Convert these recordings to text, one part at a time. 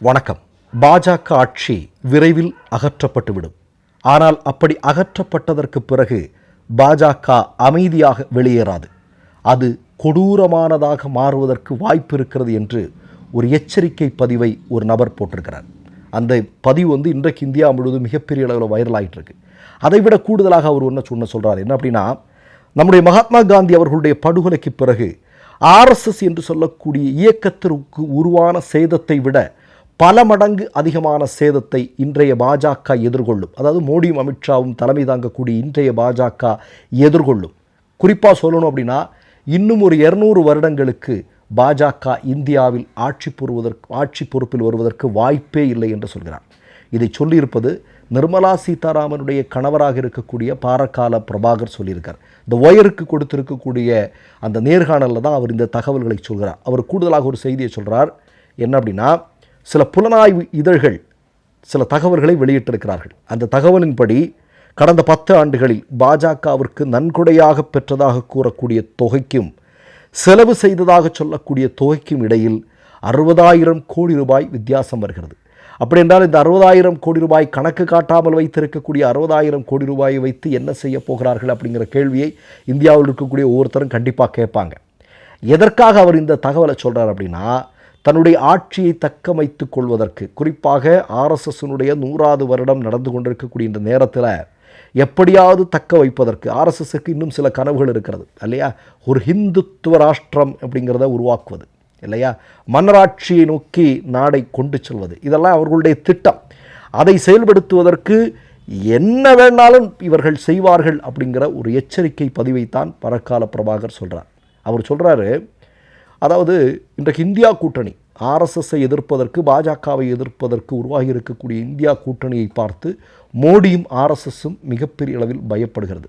வணக்கம். பாஜக ஆட்சி விரைவில் அகற்றப்பட்டுவிடும். ஆனால் அப்படி அகற்றப்பட்டதற்கு பிறகு பாஜக அமைதியாக வெளியேறாது. அது கொடூரமானதாக மாறுவதற்கு வாய்ப்பு இருக்கிறது என்று ஒரு எச்சரிக்கை பதிவை ஒரு நபர் போட்டிருக்கிறார். அந்த பதிவு வந்து இன்றைக்கு இந்தியா முழுவதும் மிகப்பெரிய அளவில் வைரல் ஆயிட்டு இருக்கு அதை விட கூடுதலாக அவர் ஒன்று சொன்ன சொல்கிறார் என்ன அப்படின்னா நம்முடைய மகாத்மா காந்தி அவர்களுடைய படுகொலைக்கு பிறகு ஆர்எஸ்எஸ் என்று சொல்லக்கூடிய இயக்கத்திற்கு உருவான சேதத்தை விட பல மடங்கு அதிகமான சேதத்தை இன்றைய பாஜக எதிர்கொள்ளும். அதாவது மோடியும் அமித்ஷாவும் தலைமை தாங்கக்கூடிய இன்றைய பாஜக எதிர்கொள்ளும். குறிப்பாக சொல்லணும் அப்படின்னா இன்னும் ஒரு இரநூறு வருடங்களுக்கு பாஜக இந்தியாவில் ஆட்சி புரிவதற்கு ஆட்சி பொறுப்பில் வருவதற்கு வாய்ப்பே இல்லை என்று சொல்கிறார். இதை சொல்லியிருப்பது நிர்மலா சீதாராமனுடைய கணவராக இருக்கக்கூடிய பாரக்கால பிரபாகர் சொல்லியிருக்கார். இந்த ஒயருக்கு கொடுத்திருக்கக்கூடிய அந்த நேர்காணலில் தான் அவர் இந்த தகவல்களை சொல்கிறார். அவர் கூடுதலாக ஒரு செய்தியை சொல்கிறார் என்ன அப்படின்னா சில புலனாய்வு இதழ்கள் சில தகவல்களை வெளியிட்டிருக்கிறார்கள். அந்த தகவலின்படி கடந்த பத்து ஆண்டுகளில் பாஜகவிற்கு நன்கொடையாக பெற்றதாக கூறக்கூடிய தொகைக்கும் செலவு செய்ததாக சொல்லக்கூடிய தொகைக்கும் இடையில் அறுபதாயிரம் கோடி ரூபாய் வித்தியாசம் வருகிறது. அப்படி என்றால் இந்த அறுபதாயிரம் கோடி ரூபாய் கணக்கு காட்டாமல் வைத்திருக்கக்கூடிய அறுபதாயிரம் கோடி ரூபாயை வைத்து என்ன செய்ய போகிறார்கள் அப்படிங்கிற கேள்வியை இந்தியாவில் இருக்கக்கூடிய ஒவ்வொருத்தரும் கண்டிப்பாக கேட்பாங்க. எதற்காக அவர் இந்த தகவலை சொல்கிறார் அப்படின்னா தன்னுடைய ஆட்சியை தக்க கொள்வதற்கு குறிப்பாக ஆர்எஸ்எஸ்னுடைய நூறாவது வருடம் நடந்து கொண்டிருக்கக்கூடிய இந்த நேரத்தில் எப்படியாவது தக்க வைப்பதற்கு ஆர்எஸ்எஸ்க்கு இன்னும் சில கனவுகள் இருக்கிறது இல்லையா? ஒரு ஹிந்துத்துவ ராஷ்டிரம் அப்படிங்கிறத உருவாக்குவது இல்லையா? மன்னராட்சியை நோக்கி நாடை கொண்டு செல்வது இதெல்லாம் அவர்களுடைய திட்டம். அதை செயல்படுத்துவதற்கு என்ன வேணாலும் இவர்கள் செய்வார்கள் அப்படிங்கிற ஒரு எச்சரிக்கை பதிவைத்தான் பரக்கால பிரபாகர் சொல்கிறார் அவர் சொல்கிறாரு அதாவது இன்றைக்கு இந்தியா கூட்டணி ஆர்எஸ்எஸ்ஸை எதிர்ப்பதற்கு பாஜகவை எதிர்ப்பதற்கு உருவாகி இருக்கக்கூடிய இந்தியா கூட்டணியை பார்த்து மோடியும் ஆர்எஸ்எஸும் மிகப்பெரிய அளவில் பயப்படுகிறது.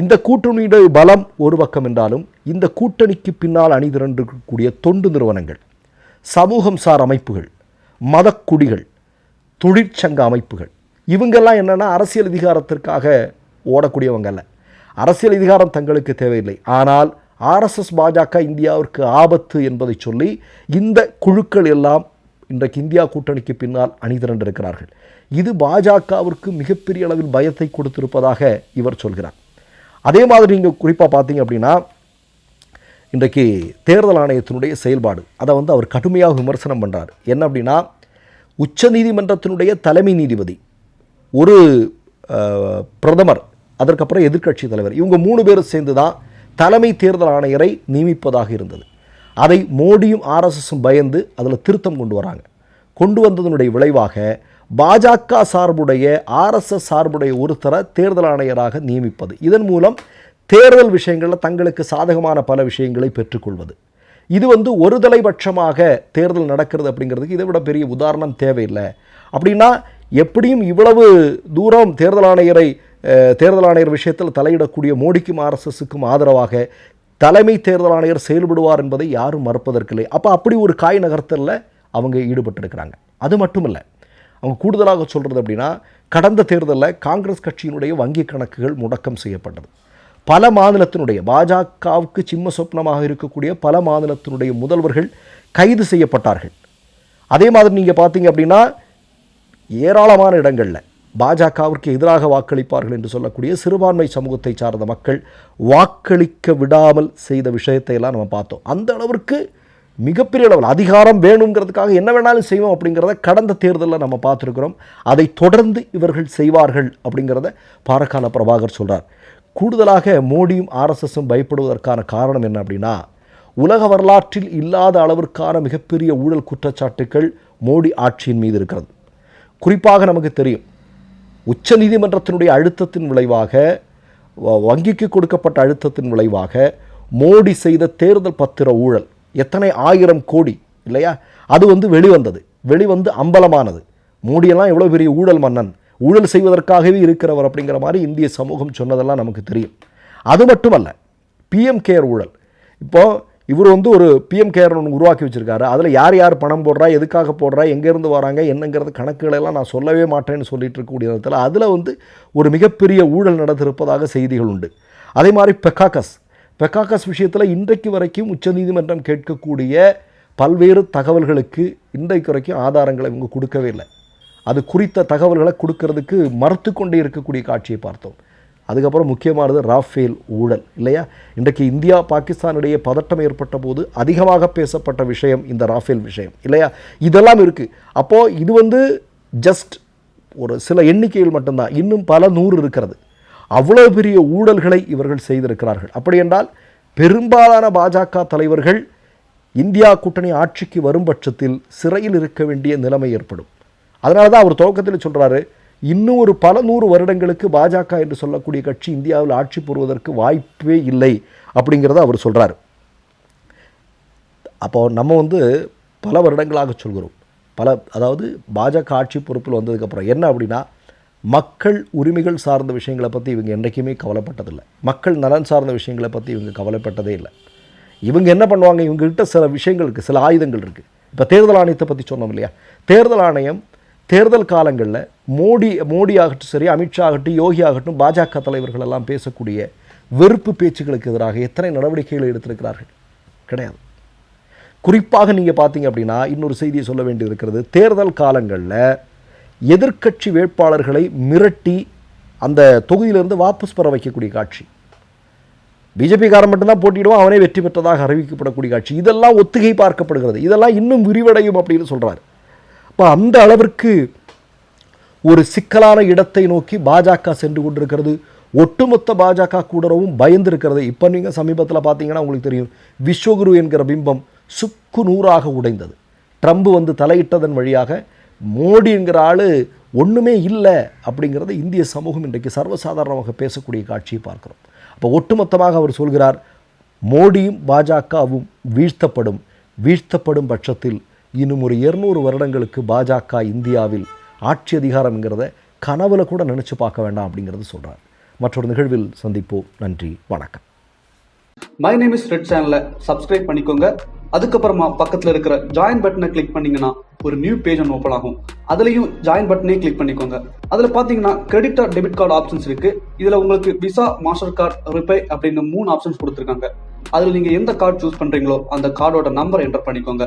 இந்த கூட்டணியுடைய பலம் ஒரு பக்கம் என்றாலும் இந்த கூட்டணிக்கு பின்னால் அணிதிரண்டிருக்கக்கூடிய தொண்டு நிறுவனங்கள் சமூகம் சார் அமைப்புகள் மதக்குடிகள் தொழிற்சங்க அமைப்புகள் இவங்கெல்லாம் என்னென்னா அரசியல் அதிகாரத்திற்காக ஓடக்கூடியவங்க அல்ல. அரசியல் அதிகாரம் தங்களுக்கு தேவையில்லை. ஆனால் ஆர்எஸ்எஸ் பாஜக இந்தியாவிற்கு ஆபத்து என்பதை சொல்லி இந்த குழுக்கள் எல்லாம் இன்றைக்கு இந்தியா கூட்டணிக்கு பின்னால் அணிதிரண்டிருக்கிறார்கள். இது பாஜகவிற்கு மிகப்பெரிய அளவில் பயத்தை கொடுத்திருப்பதாக இவர் சொல்கிறார். அதே மாதிரி நீங்கள் குறிப்பாக பார்த்தீங்க அப்படின்னா இன்றைக்கு தேர்தல் ஆணையத்தினுடைய செயல்பாடு அதை வந்து அவர் கடுமையாக விமர்சனம் பண்ணுறார் என்ன அப்படின்னா உச்சநீதிமன்றத்தினுடைய தலைமை நீதிபதி ஒரு பிரதமர் அதற்கப்புறம் எதிர்க்கட்சி தலைவர் இவங்க மூணு பேரும் சேர்ந்து தான் தலைமை தேர்தல் ஆணையரை நியமிப்பதாக இருந்தது. அதை மோடியும் ஆர்எஸ்எஸும் பயந்து அதில் திருத்தம் கொண்டு வராங்க. கொண்டு வந்ததனுடைய விளைவாக பாஜக சார்புடைய ஆர்எஸ்எஸ் சார்புடைய ஒருத்தரை தேர்தல் ஆணையராக நியமிப்பது. இதன் மூலம் தேர்தல் விஷயங்களில் தங்களுக்கு சாதகமான பல விஷயங்களை பெற்றுக்கொள்வது. இது வந்து ஒரு தலைபட்சமாக தேர்தல் நடக்கிறது அப்படிங்கிறதுக்கு இதை விட பெரிய உதாரணம் தேவையில்லை. அப்படின்னா எப்படியும் இவ்வளவு தூரம் தேர்தல் ஆணையரை தேர்தல் ஆணையர் விஷயத்தில் தலையிடக்கூடிய மோடிக்கும் ஆர்எஸ்எஸுக்கும் ஆதரவாக தலைமை தேர்தல் ஆணையர் செயல்படுவார் என்பதை யாரும் மறுப்பதற்கில்லை. அப்போ அப்படி ஒரு காய் நகர்த்தலில் அவங்க ஈடுபட்டிருக்கிறாங்க. அது மட்டும் இல்லை அவங்க கூடுதலாக சொல்கிறது அப்படின்னா கடந்த தேர்தலில் காங்கிரஸ் கட்சியினுடைய வங்கி கணக்குகள் முடக்கம் செய்யப்பட்டது. பல மாநிலத்தினுடைய பாஜகவுக்கு சிம்ம சொப்னமாக இருக்கக்கூடிய பல மாநிலத்தினுடைய முதல்வர்கள் கைது செய்யப்பட்டார்கள். அதே மாதிரி நீங்கள் பார்த்தீங்க அப்படின்னா ஏராளமான இடங்களில் பாஜகவிற்கு எதிராக வாக்களிப்பார்கள் என்று சொல்லக்கூடிய சிறுபான்மை சமூகத்தை சார்ந்த மக்கள் வாக்களிக்க விடாமல் செய்த விஷயத்தை எல்லாம் நம்ம பார்த்தோம். அந்த அளவிற்கு மிகப்பெரிய அளவில் அதிகாரம் வேணுங்கிறதுக்காக என்ன வேணாலும் செய்வோம் அப்படிங்கிறத கடந்த தேர்தலில் நம்ம பார்த்துருக்குறோம். அதை தொடர்ந்து இவர்கள் செய்வார்கள் அப்படிங்கிறத பாரக்கால பிரபாகர் சொல்கிறார் கூடுதலாக மோடியும் ஆர்எஸ்எஸும் பயப்படுவதற்கான காரணம் என்ன அப்படின்னா உலக வரலாற்றில் இல்லாத அளவிற்கான மிகப்பெரிய ஊழல் குற்றச்சாட்டுக்கள் மோடி ஆட்சியின் மீது இருக்கிறது. குறிப்பாக நமக்கு தெரியும். உச்ச நீதிமன்றத்தினுடைய அழுத்தத்தின் விளைவாக வங்கிக்கு கொடுக்கப்பட்ட அழுத்தத்தின் விளைவாக மோடி செய்த தேர்தல் பத்திர ஊழல் எத்தனை ஆயிரம் கோடி இல்லையா? அது வந்து வெளிவந்தது. வெளிவந்து அம்பலமானது. மோடியெல்லாம் எவ்வளோ பெரிய ஊழல் மன்னன். ஊழல் செய்வதற்காகவே இருக்கிறவர் அப்படிங்கிற மாதிரி இந்திய சமூகம் சொன்னதெல்லாம் நமக்கு தெரியும். அது மட்டுமல்ல பிஎம் கேர் ஊழல். இப்போது இவர் வந்து ஒரு பிஎம் கேர் ஒன்று உருவாக்கி வச்சுருக்காரு. அதில் யார் யார் பணம் போடுறா எதுக்காக போடுறா எங்கேருந்து வராங்க என்னங்கிறது கணக்குகளை எல்லாம் நான் சொல்லவே மாட்டேன்னு சொல்லிட்டு இருக்கக்கூடிய நேரத்தில் அதில் வந்து ஒரு மிகப்பெரிய ஊழல் நடந்திருப்பதாக செய்திகள் உண்டு. அதே மாதிரி பெக்காக்கஸ் பெக்காக்கஸ் விஷயத்தில் இன்றைக்கு வரைக்கும் உச்சநீதிமன்றம் கேட்கக்கூடிய பல்வேறு தகவல்களுக்கு இன்றைக்கு வரைக்கும் ஆதாரங்களை இவங்க கொடுக்கவே இல்லை. அது குறித்த தகவல்களை கொடுக்கறதுக்கு மறுத்து கொண்டே இருக்கக்கூடிய காட்சியை பார்த்தோம். அதுக்கப்புறம் முக்கியமானது ராஃபேல் ஊழல் இல்லையா? இன்றைக்கு இந்தியா பாகிஸ்தானிடையே பதட்டம் ஏற்பட்ட போது அதிகமாக பேசப்பட்ட விஷயம் இந்த ராஃபேல் விஷயம் இல்லையா? இதெல்லாம் இருக்குது அப்போது இது வந்து ஜஸ்ட் ஒரு சில எண்ணிக்கையில் மட்டும்தான். இன்னும் பல நூறு இருக்கிறது. அவ்வளோ பெரிய ஊழல்களை இவர்கள் செய்திருக்கிறார்கள். அப்படி என்றால் பெரும்பாலான பாஜக தலைவர்கள் இந்தியா கூட்டணி ஆட்சிக்கு வரும் பட்சத்தில் சிறையில் இருக்க வேண்டிய நிலைமை ஏற்படும். அதனால தான் அவர் துவக்கத்தில் சொல்கிறாரு இன்னும் ஒரு பல நூறு வருடங்களுக்கு பாஜக என்று சொல்லக்கூடிய கட்சி இந்தியாவில் ஆட்சி புரிவதற்கு வாய்ப்பே இல்லை அப்படிங்கிறத அவர் சொல்கிறார் அப்போ நம்ம வந்து பல வருடங்களாக சொல்கிறோம். பல அதாவது பாஜக ஆட்சி பொறுப்பில் வந்ததுக்கப்புறம் என்ன அப்படின்னா மக்கள் உரிமைகள் சார்ந்த விஷயங்களை பற்றி இவங்க என்றைக்குமே கவலைப்பட்டதில்லை. மக்கள் நலன் சார்ந்த விஷயங்களை பற்றி இவங்க கவலைப்பட்டதே இல்லை. இவங்க என்ன பண்ணுவாங்க? இவங்ககிட்ட சில விஷயங்கள் இருக்குது சில ஆயுதங்கள் இருக்குது இப்போ தேர்தல் ஆணையத்தை பற்றி சொன்னோம் இல்லையா? தேர்தல் ஆணையம் தேர்தல் காலங்களில் மோடி மோடி ஆகட்டும் சரி அமித்ஷா ஆகட்டும் யோகி ஆகட்டும் பாஜக தலைவர்கள் எல்லாம் பேசக்கூடிய வெறுப்பு பேச்சுகளுக்கு எதிராக எத்தனை நடவடிக்கைகளை எடுத்திருக்கிறார்கள்? கிடையாது. குறிப்பாக நீங்கள் பார்த்தீங்க அப்படின்னா இன்னொரு செய்தியை சொல்ல வேண்டியிருக்கிறது தேர்தல் காலங்களில் எதிர்க்கட்சி வேட்பாளர்களை மிரட்டி அந்த தொகுதியிலிருந்து வாபஸ் பெற வைக்கக்கூடிய காட்சி. பிஜேபிக்காரன் மட்டும்தான் போட்டியிடுவான் அவனே வெற்றி பெற்றதாக அறிவிக்கப்படக்கூடிய காட்சி. இதெல்லாம் ஒத்திகை பார்க்கப்படுகிறது. இதெல்லாம் இன்னும் விரிவடையும் அப்படின்னு சொல்கிறார் அப்போ அந்த அளவிற்கு ஒரு சிக்கலான இடத்தை நோக்கி பாஜக சென்று கொண்டிருக்கிறது. ஒட்டுமொத்த பாஜக கூடரவும் பயந்திருக்கிறது. இப்போ நீங்கள் சமீபத்தில் பார்த்தீங்கன்னா உங்களுக்கு தெரியும். விஸ்வகுரு என்கிற பிம்பம் சுக்கு நூறாக உடைந்தது. ட்ரம்ப் வந்து தலையிட்டதன் வழியாக மோடி என்கிற ஆள் ஒன்றுமே இல்லை அப்படிங்கிறத இந்திய சமூகம் இன்றைக்கு சர்வசாதாரணமாக பேசக்கூடிய காட்சியை பார்க்கிறோம். அப்போ ஒட்டுமொத்தமாக அவர் சொல்கிறார் மோடியும் பாஜகவும் வீழ்த்தப்படும். வீழ்த்தப்படும் பட்சத்தில் இன்னும் ஒரு இருநூறு வருடங்களுக்கு பாஜக இந்தியாவில் ஆட்சி அதிகாரம்ங்கிறத கனவுல கூட நினச்சி பார்க்க வேண்டாம் அப்படிங்கிறது சொல்கிறார் மற்றொரு நிகழ்வில் சந்திப்போம். நன்றி வணக்கம். மை நேம் இஸ் ரெட் சேனலை சப்ஸ்கிரைப் பண்ணிக்கோங்க. அதுக்கப்புறமா பக்கத்தில் இருக்கிற ஜாயின் பட்டனை கிளிக் பண்ணீங்கன்னா ஒரு நியூ பேஜ் ஒன்று ஓப்பன் ஆகும். அதுலேயும் ஜாயின் பட்டனே கிளிக் பண்ணிக்கோங்க. அதில் பார்த்தீங்கன்னா credit or debit card options இருக்கு. இதில் உங்களுக்கு விசா மாஸ்டர் கார்டு ரிப்பே அப்படின்னு மூணு ஆப்ஷன்ஸ் கொடுத்துருக்காங்க. அதில் நீங்கள் எந்த கார்டு சூஸ் பண்ணுறீங்களோ அந்த கார்டோட நம்பர் என்டர் பண்ணிக்கோங்க.